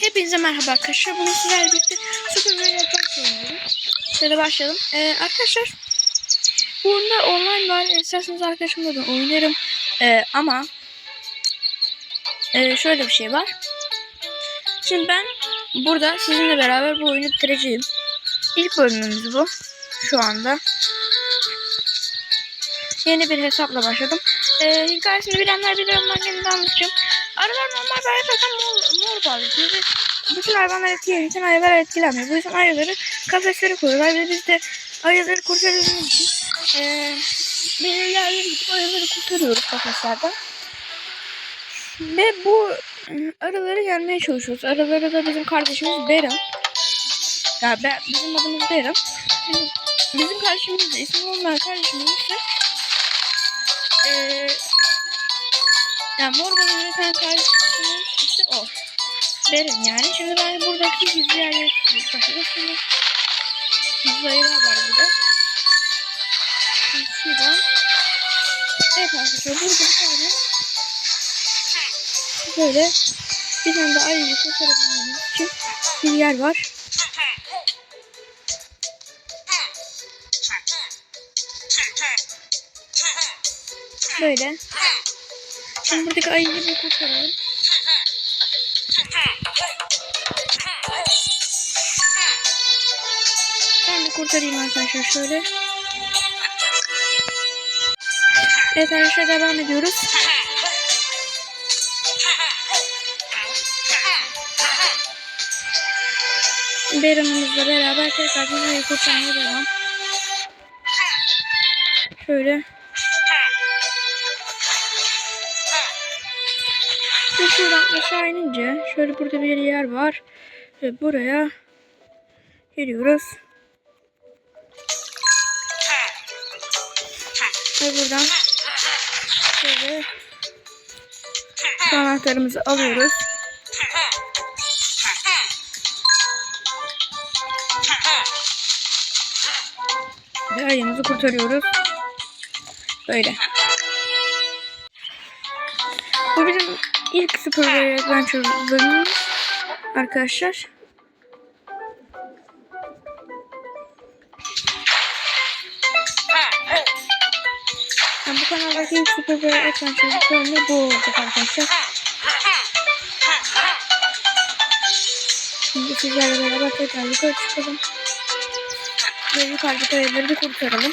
Hepinize merhaba arkadaşlar. Bugün sizlerle birlikte Super Mario Kart oynuyoruz. Şöyle başlayalım. Ee, arkadaşlar bu oyunda online var. İsterseniz arkadaşımla da oynarım. Ee, ama e, şöyle bir şey var. Şimdi ben burada sizinle beraber bu oyunu bitireceğim. İlk bölümümüz bu. Şu anda. Yeni bir hesapla başladım. Ee, hikayesini bilenler bilir ama de anlatacağım. Arılar normal bir hayattan mor, mor bağlıyor. Ve bütün hayvanlar etkileniyor. Bütün ayılar etkilenmiyor. Bu yüzden ayıları kafeslere koyuyorlar. Ve biz de ayıları kurtarabilmek için ee, belirli yerlere gidip ayıları kurtarıyoruz kafeslerden. Ve bu ıı, arıları yenmeye çalışıyoruz. Arıları da bizim kardeşimiz Beren. Ya ben, bizim adımız. Bizim, bizim kardeşimiz de ismi olmayan kardeşimiz ise yani mor balığı üreten kardeşimiz işte o. Beren yani. Şimdi ben buradaki gizli yerleri. Şimdi gizli ayılar var burada. Şuradan. Evet arkadaşlar burada bir tane böyle bir tane de ayıyı kurtarabilmemiz için bir yer var. Böyle. Şimdi buradaki ayıyı bir kurtaralım. Ben de kurtarayım arkadaşlar şöyle. Evet arkadaşlar devam ediyoruz. Beran'ımızla beraber tekrar dünyayı kurtarmaya devam. Şöyle. Ve şuradan aşağı inince şöyle burada bir yer var. Ve buraya giriyoruz. Ve buradan şöyle anahtarımızı alıyoruz. Ve ayımızı kurtarıyoruz. Böyle. Bu bizim ilk Super Adventure bölümümüz arkadaşlar. Yani bu kanaldaki ilk Super Mario Adventure bölümü bu olacak arkadaşlar. Şimdi sizlerle beraber tekrar yukarı çıkalım. Ve yukarıdaki evleri kurtaralım.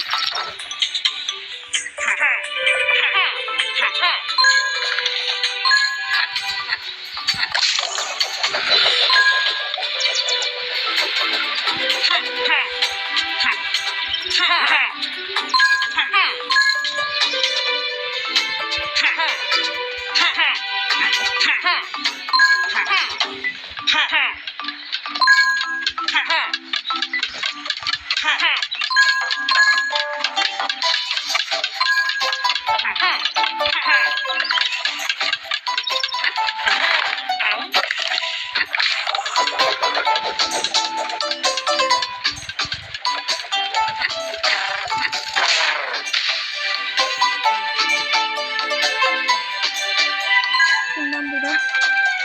Bundan burada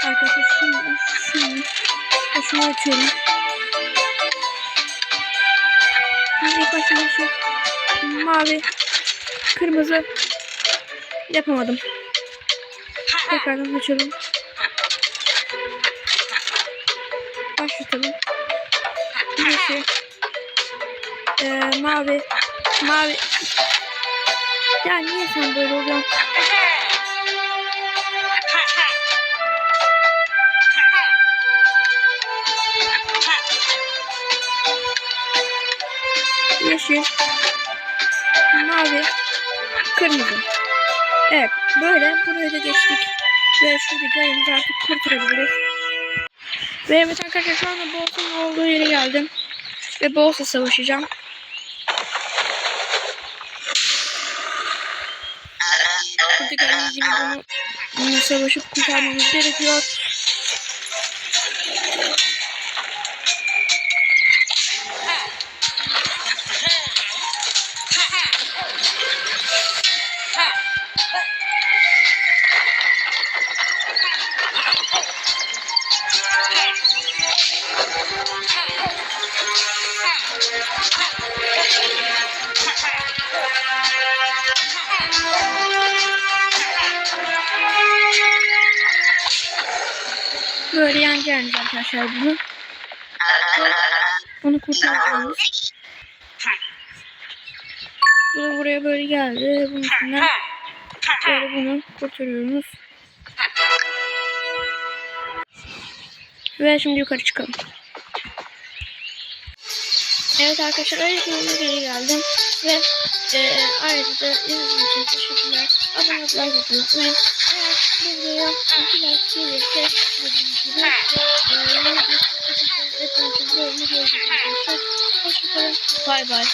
arkadaşlar şunu, şunu, şunu ilk başta bir şey mavi, kırmızı yapamadım. Tekrardan açalım. Başlatalım. Yeşil, ee, mavi, mavi. Ya niye sen böyle oluyorsun? yeşil, mavi, kırmızı. Evet, böyle buraya da geçtik. Ve şuradaki ayımızı artık kurtarabiliriz. Ve evet arkadaşlar şu anda Boss'un olduğu yere geldim. Ve Boss'la savaşacağım. Gördüğünüz gibi bunu, bunu savaşıp kurtarmamız gerekiyor. Böyle yeneceğiniz arkadaşlar bunu. Onu kurtaracağız. Bu buraya böyle geldi. Bunun üstünden böyle bunu kurtarıyoruz. Ve şimdi yukarı çıkalım. Evet arkadaşlar öyle geri geldim. Ve e, ayrıca izlediğiniz için teşekkürler. Abone olup like atmayı unutmayın. Eğer bu videoya 2 like gelirse dediğim gibi yeni bir hepinizin bölümü göreceğiz arkadaşlar. Hoşçakalın. Bay bay.